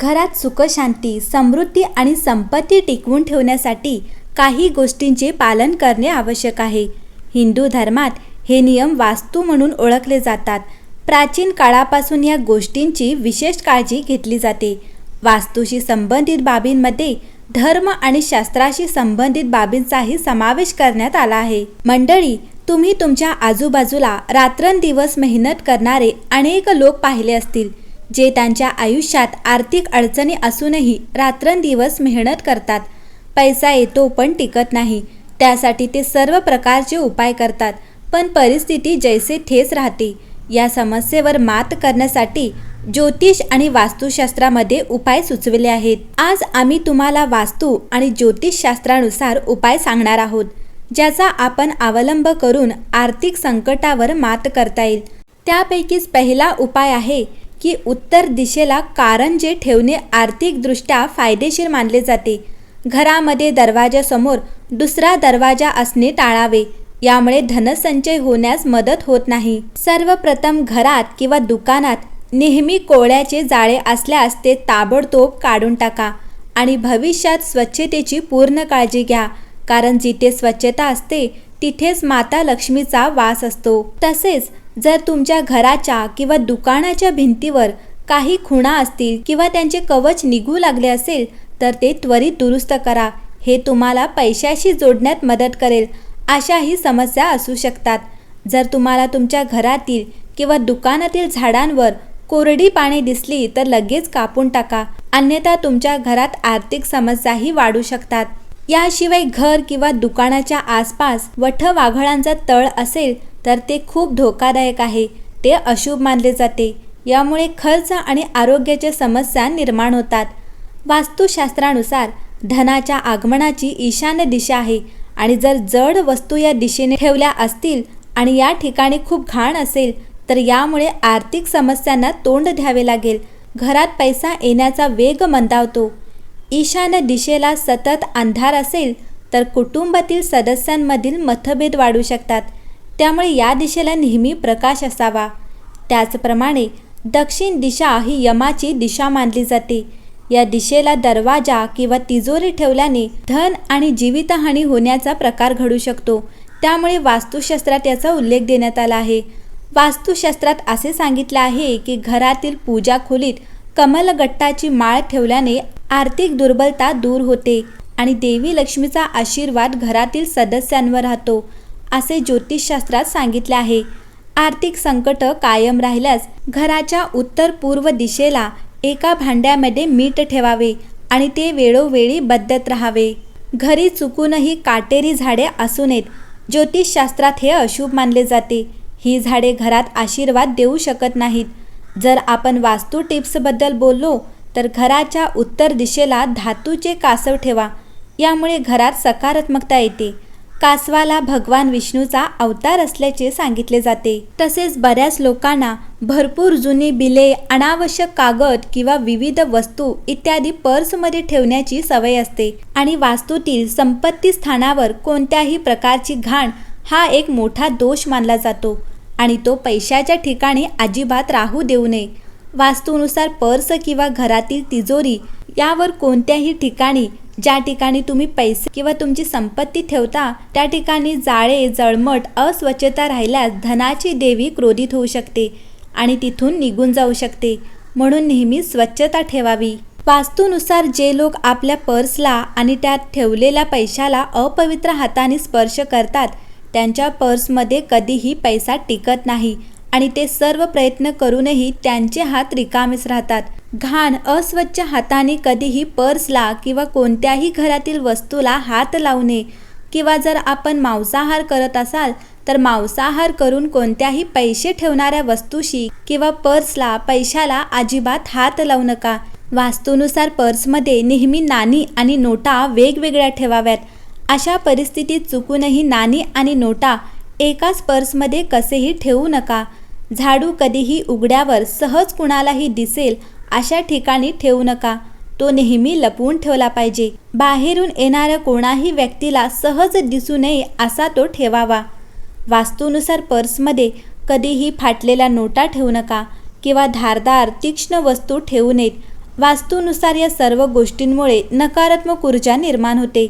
घरात सुखशांती समृद्धी आणि संपत्ती टिकवून ठेवण्यासाठी काही गोष्टींचे पालन करणे आवश्यक आहे. हिंदू धर्मात हे नियम वास्तू म्हणून ओळखले जातात. प्राचीन काळापासून या गोष्टींची विशेष काळजी घेतली जाते. वास्तूशी संबंधित बाबींमध्ये धर्म आणि शास्त्राशी संबंधित बाबींचाही समावेश करण्यात आला आहे. मंडळी तुम्ही तुमच्या आजूबाजूला रात्रंदिवस मेहनत करणारे अनेक लोक पाहिले असतील. जे त्यांच्या आयुष्यात आर्थिक अडचणी असूनही रात्रंदिवस मेहनत करतात. पैसा येतो पण टिकत नाही. त्यासाठी ते सर्व प्रकारचे उपाय करतात पण परिस्थिती जैसे ठेस राहते. या समस्येवर मात करण्यासाठी ज्योतिष आणि वास्तुशास्त्रामध्ये उपाय सुचविले आहेत. आज आम्ही तुम्हाला वास्तू आणि ज्योतिषशास्त्रानुसार उपाय सांगणार आहोत ज्याचा आपण अवलंब करून आर्थिक संकटावर मात करता येईल. त्यापैकीच पहिला उपाय आहे की उत्तर दिशेला कारंजे ठेवणे आर्थिकदृष्ट्या फायदेशीर मानले जाते. घरामध्ये दरवाजासमोर दुसरा दरवाजा असणे टाळावे. यामुळे धनसंचय होण्यास मदत होत नाही. सर्वप्रथम घरात किंवा दुकानात नेहमी कोळ्याचे जाळे असल्यास ते ताबडतोब काढून टाका आणि भविष्यात स्वच्छतेची पूर्ण काळजी घ्या कारण जिथे स्वच्छता असते तिथेच माता लक्ष्मीचा वास असतो. तसेच जर तुमच्या घराच्या किंवा दुकानाच्या भिंतीवर काही खुणा असतील किंवा त्यांचे कवच निघू लागले असेल तर ते त्वरित दुरुस्त करा. हे तुम्हाला पैशाशी जोडण्यात मदत करेल. अशाही समस्या असू शकतात. जर तुम्हाला तुमच्या घरातील किंवा दुकानातील झाडांवर कोरडी पाने दिसली तर लगेच कापून टाका. अन्यथा तुमच्या घरात आर्थिक समस्याही वाढू शकतात. याशिवाय घर किंवा दुकानाच्या आसपास वठ वाघळांचा तळ असेल तर ते खूप धोकादायक आहे. ते अशुभ मानले जाते. यामुळे खर्च आणि आरोग्याच्या समस्या निर्माण होतात. वास्तुशास्त्रानुसार धनाच्या आगमनाची ईशान्य दिशा आहे आणि जर जड वस्तू या दिशेने ठेवल्या असतील आणि या ठिकाणी खूप घाण असेल तर यामुळे आर्थिक समस्यांना तोंड द्यावे लागेल. घरात पैसा येण्याचा वेग मंदावतो. ईशान्य दिशेला सतत अंधार असेल तर कुटुंबातील सदस्यांमधील मतभेद वाढू शकतात. त्यामुळे या दिशेला नेहमी प्रकाश असावा. त्याचप्रमाणे दक्षिण दिशा ही यमाची दिशा मानली जाते. या दिशेला दरवाजा किंवा तिजोरी ठेवल्याने धन आणि जीवितहानी होण्याचा प्रकार घडू शकतो. त्यामुळे वास्तुशास्त्रात याचा उल्लेख देण्यात आला आहे. वास्तुशास्त्रात असे सांगितले आहे की घरातील पूजा खोलीत कमलगट्टाची माळ ठेवल्याने आर्थिक दुर्बलता दूर होते आणि देवी लक्ष्मीचा आशीर्वाद घरातील सदस्यांवर राहतो. असे ज्योतिषशास्त्रात सांगितले आहे. आर्थिक संकट कायम राहिल्यास घराच्या उत्तर पूर्व दिशेला एका भांड्यामध्ये मीठ ठेवावे आणि ते वेळोवेळी बदलत राहावे. घरी चुकूनही काटेरी झाडे असू नयेत. ज्योतिषशास्त्रात हे अशुभ मानले जाते. ही झाडे घरात आशीर्वाद देऊ शकत नाहीत. जर आपण वास्तू टिप्सबद्दल बोललो तर घराच्या उत्तर दिशेला धातूचे कासव ठेवा. यामुळे घरात सकारात्मकता येते. कासवाला भगवान विष्णूचा अवतार असल्याचे सांगितले जाते. तसेच बऱ्याच लोकांना भरपूर जुनी बिले अनावश्यक कागद किंवा विविध वस्तू इत्यादी पर्समध्ये ठेवण्याची सवय असते. आणि वास्तूतील संपत्ती स्थानावर कोणत्याही प्रकारची घाण हा एक मोठा दोष मानला जातो आणि तो पैशाच्या ठिकाणी अजिबात राहू देऊ नये. वास्तूनुसार पर्स किंवा घरातील तिजोरी यावर कोणत्याही ठिकाणी ज्या ठिकाणी तुम्ही पैसे किंवा तुमची संपत्ती ठेवता त्या ठिकाणी जाळे जळमट अस्वच्छता राहिल्यास धनाची देवी क्रोधित होऊ शकते आणि तिथून निघून जाऊ शकते. म्हणून नेहमी स्वच्छता ठेवावी. वास्तूनुसार जे लोक आपल्या पर्सला आणि त्यात ठेवलेल्या पैशाला अपवित्र हाताने स्पर्श करतात त्यांच्या पर्समध्ये कधीही पैसा टिकत नाही आणि ते सर्व प्रयत्न करूनही त्यांचे हात रिकामेच राहतात. घाण अस्वच्छ हाताने कधीही पर्सला किंवा कोणत्याही घरातील वस्तूला हात लावू नये. किंवा जर आपण मांसाहार करत असाल तर मांसाहार करून कोणत्याही पैसे ठेवणाऱ्या वस्तूशी किंवा पर्सला पैशाला अजिबात हात लावू नका. वास्तूनुसार पर्समध्ये नेहमी नाणी आणि नोटा वेगवेगळ्या ठेवाव्यात. अशा परिस्थितीत चुकूनही नाणी आणि नोटा एकाच पर्समध्ये कसेही ठेवू नका. झाडू कधीही उघड्यावर सहज कुणालाही दिसेल अशा ठिकाणी ठेवू नका. तो नेहमी लपवून ठेवला पाहिजे. बाहेरून येणाऱ्या कोणाही व्यक्तीला सहज दिसू नये असा तो ठेवावा. वास्तूनुसार पर्समध्ये कधीही फाटलेल्या नोटा ठेवू नका किंवा धारदार तीक्ष्ण वस्तू ठेवू नयेत. वास्तूनुसार या सर्व गोष्टींमुळे नकारात्मक ऊर्जा निर्माण होते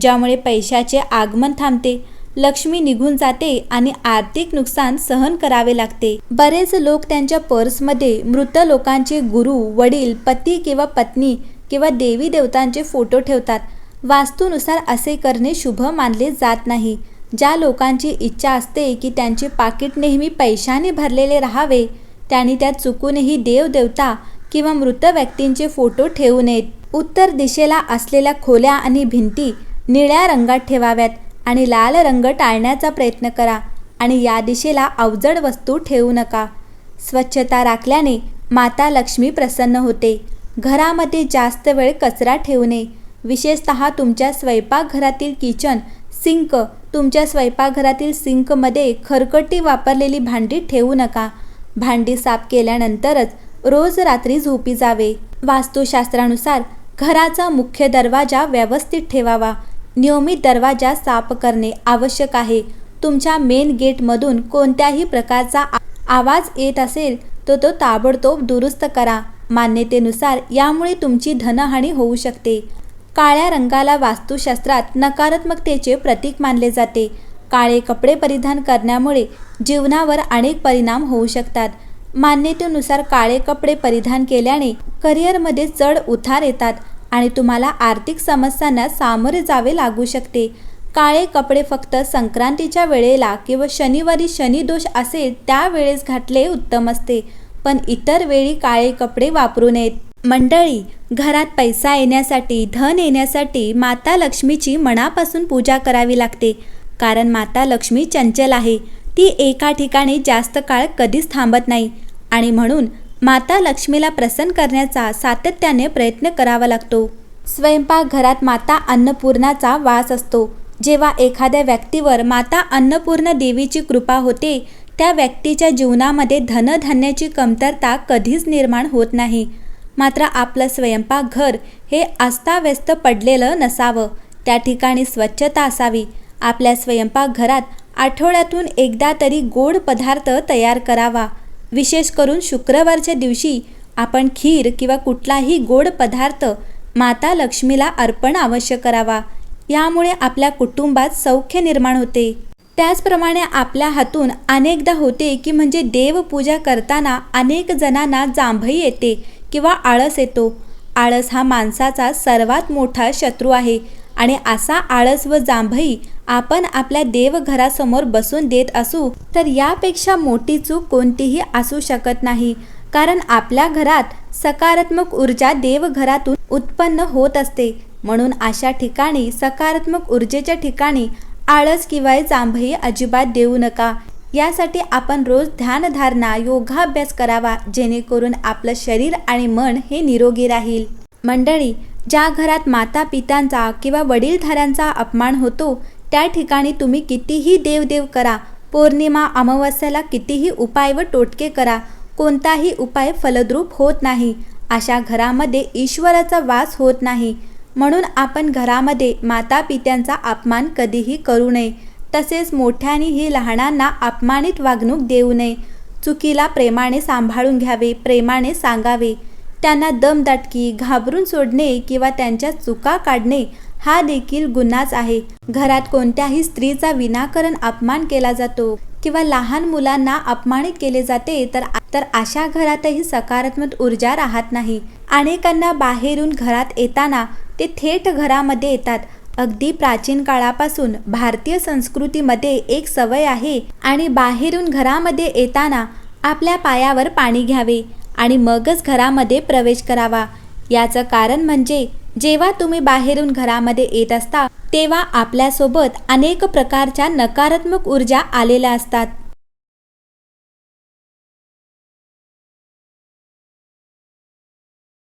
ज्यामुळे पैशाचे आगमन थांबते. लक्ष्मी निघून जाते आणि आर्थिक नुकसान सहन करावे लागते. बरेच लोक त्यांच्या पर्समध्ये मृत लोकांचे गुरु वडील पती किंवा पत्नी किंवा देवी देवतांचे फोटो ठेवतात. वास्तूनुसार असे करणे शुभ मानले जात नाही. ज्या लोकांची इच्छा असते की त्यांचे पाकिट नेहमी पैशाने भरलेले राहावे त्यांनी त्यात चुकूनही देवदेवता किंवा मृत व्यक्तींचे फोटो ठेवू नयेत. उत्तर दिशेला असलेल्या खोल्या आणि भिंती निळ्या रंगात ठेवाव्यात. आणि लाल रंग टाळण्याचा प्रयत्न करा आणि या दिशेला अवजड वस्तू ठेवू नका. स्वच्छता राखल्याने माता लक्ष्मी प्रसन्न होते. घरामध्ये जास्त वेळ कचरा ठेवू नये. विशेषत तुमच्या स्वयंपाकघरातील किचन सिंक तुमच्या स्वयंपाकघरातील सिंकमध्ये खरकटी वापरलेली भांडी ठेवू नका. भांडी साफ केल्यानंतरच रोज रात्री झोपी जावे. वास्तुशास्त्रानुसार घराचा मुख्य दरवाजा व्यवस्थित ठेवावा. नियमित दरवाजा साफ करणे आवश्यक आहे. तुमच्या मेन गेटमधून कोणत्याही प्रकारचा आ- आवाज येत असेल तर तो ताबडतोब दुरुस्त करा. मान्यतेनुसार यामुळे तुमची धनहानी होऊ शकते. काळ्या रंगाला वास्तुशास्त्रात नकारात्मकतेचे प्रतीक मानले जाते. काळे कपडे परिधान करण्यामुळे जीवनावर अनेक परिणाम होऊ शकतात. मान्यतेनुसार काळे कपडे परिधान केल्याने करिअरमध्ये चढ उतार येतात. आणि तुम्हाला आर्थिक समस्यांना सामोरे जावे लागू शकते. काळे कपडे फक्त संक्रांतीच्या वेळेला किंवा शनिवारी शनिदोष असेल त्यावेळेस घातले उत्तम असते. पण इतर वेळी काळे कपडे वापरू नयेत. मंडळी घरात पैसा येण्यासाठी धन येण्यासाठी माता लक्ष्मीची मनापासून पूजा करावी लागते. कारण माता लक्ष्मी चंचल आहे. ती एका ठिकाणी जास्त काळ कधीच थांबत नाही. आणि म्हणून माता लक्ष्मीला प्रसन्न करण्याचा सातत्याने प्रयत्न करावा लागतो. स्वयंपाकघरात माता अन्नपूर्णाचा वास असतो. जेव्हा एखाद्या व्यक्तीवर माता अन्नपूर्ण देवीची कृपा होते त्या व्यक्तीच्या जीवनामध्ये धनधान्याची कमतरता कधीच निर्माण होत नाही. मात्र आपलं स्वयंपाकघर हे अस्ताव्यस्त पडलेलं नसावं. त्या ठिकाणी स्वच्छता असावी. आपल्या स्वयंपाकघरात आठवड्यातून एकदा तरी गोड पदार्थ तयार करावा. विशेष करून शुक्रवारच्या दिवशी आपण खीर किंवा कुठलाही गोड पदार्थ माता लक्ष्मीला अर्पण अवश्य करावा. यामुळे आपल्या कुटुंबात सौख्य निर्माण होते. त्याचप्रमाणे आपल्या हातून अनेकदा होते की म्हणजे देवपूजा करताना अनेक जणांना जांभई येते किंवा आळस येतो. आळस हा माणसाचा सर्वात मोठा शत्रू आहे आणि असा आळस व जांभई आपण आपल्या देवघरासमोर बसून देत असू तर यापेक्षा मोठी चूक कोणतीही असू शकत नाही. कारण आपल्या घरात सकारात्मक ऊर्जा देवघरातून उत्पन्न होत असते. म्हणून अशा ठिकाणी सकारात्मक ऊर्जेच्या ठिकाणी आळस किंवा जांभई अजिबात देऊ नका. यासाठी आपण रोज ध्यानधारणा योगाभ्यास करावा जेणेकरून आपलं शरीर आणि मन हे निरोगी राहील. मंडळी ज्या घरात माता पित्यांचा किंवा वडीलधाऱ्यांचा अपमान होतो त्या ठिकाणी तुम्ही कितीही देवदेव करा. पौर्णिमा अमावस्याला कितीही उपाय व टोटके करा. कोणताही उपाय फलद्रूप होत नाही. अशा घरामध्ये ईश्वराचा वास होत नाही. म्हणून आपण घरामध्ये माता पित्यांचा अपमान कधीही करू नये. तसेच मोठ्यानेही लहानांना अपमानित वागणूक देऊ नये. चुकीला प्रेमाने सांभाळून घ्यावे प्रेमाने सांगावे. त्यांना दमदाटकी घाबरून सोडणे किंवा त्यांच्या चुका काढणे हा देखील गुन्हाच आहे. घरात कोणत्याही स्त्रीचा विनाकारण अपमान केला जातो किंवा लहान मुलांना अपमानित केले जाते तर तर अशा घरातही सकारात्मक ऊर्जा राहत नाही. अनेकांना बाहेरून घरात येताना ते थेट घरामध्ये येतात. अगदी प्राचीन काळापासून भारतीय संस्कृतीमध्ये एक सवय आहे आणि बाहेरून घरामध्ये येताना आपल्या पायावर पाणी घ्यावे आणि मगच घरामध्ये प्रवेश करावा. याचं कारण म्हणजे जेव्हा तुम्ही बाहेरून घरामध्ये येत असता तेव्हा आपल्यासोबत अनेक प्रकारच्या नकारात्मक ऊर्जा आलेल्या असतात.